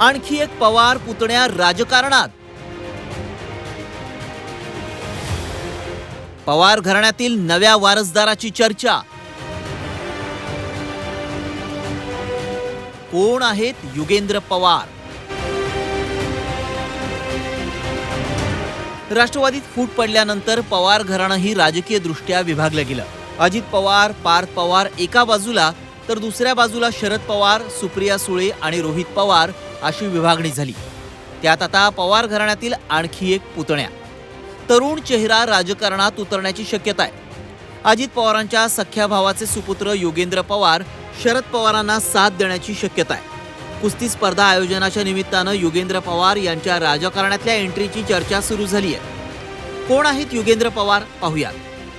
आणखी एक पवार पुतण्या राजकारणात. पवार घराण्यातील नव्या वारसदाराची चर्चा. कोण आहेत युगेंद्र पवार? राष्ट्रवादीत फूट पडल्यानंतर पवार घराणंही राजकीय दृष्ट्या विभागलं गेलं. अजित पवार पार्थ पवार एका बाजूला तर दुसऱ्या बाजूला शरद पवार सुप्रिया सुळे आणि रोहित पवार अशी विभागणी झाली. त्यात आता पवार घराण्यातील आणखी एक पुतण्या. तरुण चेहरा राजकारणात उतरण्याची शक्यता आहे. अजित पवारांच्या सख्या भावाचे सुपुत्र योगेंद्र पवार शरद पवारांना साथ देण्याची शक्यता आहे. कुस्ती स्पर्धा आयोजनाच्या निमित्तानं योगेंद्र पवार यांच्या राजकारणातल्या एंट्रीची चर्चा सुरू झाली आहे. कोण आहेत योगेंद्र पवार पाहूया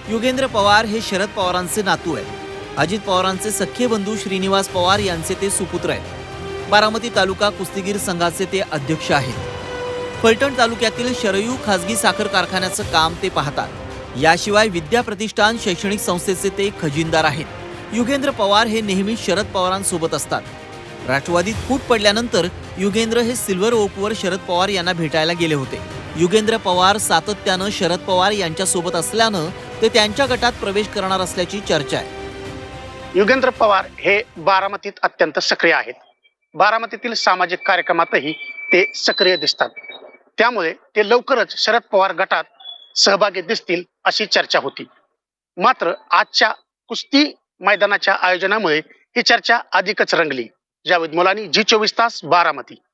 योगेंद्र पवार हे शरद पवारांचे नातू आहेत. अजित पवारांचे सख्खे बंधू श्रीनिवास पवार यांचे ते सुपुत्र आहेत. बारामती तालुका कुस्तीगीर संघाचे ते अध्यक्ष आहेत. फलटण तालुक्यातील शरयू खासगी साखर कारखान्याचं काम ते पाहतात. याशिवाय विद्या प्रतिष्ठान शैक्षणिक संस्थेचे ते खजिनदार आहेत. युगेंद्र पवार हे नेहमी शरद पवारांसोबत असतात. राष्ट्रवादीत फूट पडल्यानंतर युगेंद्र हे सिल्वर ओकवर शरद पवार यांना भेटायला गेले होते. युगेंद्र पवार सातत्यानं शरद पवार यांच्यासोबत असल्यानं ते त्यांच्या गटात प्रवेश करणार असल्याची चर्चा आहे. युगेंद्र पवार हे बारामतीत अत्यंत सक्रिय आहेत. बारामतीतील सामाजिक कार्यक्रमातही ते सक्रिय दिसतात. त्यामुळे ते लवकरच शरद पवार गटात सहभागी दिसतील अशी चर्चा होती. मात्र आजच्या कुस्ती मैदानाच्या आयोजनामुळे ही चर्चा अधिकच रंगली. जावेद मुलानी जी चोवीस तास बारामती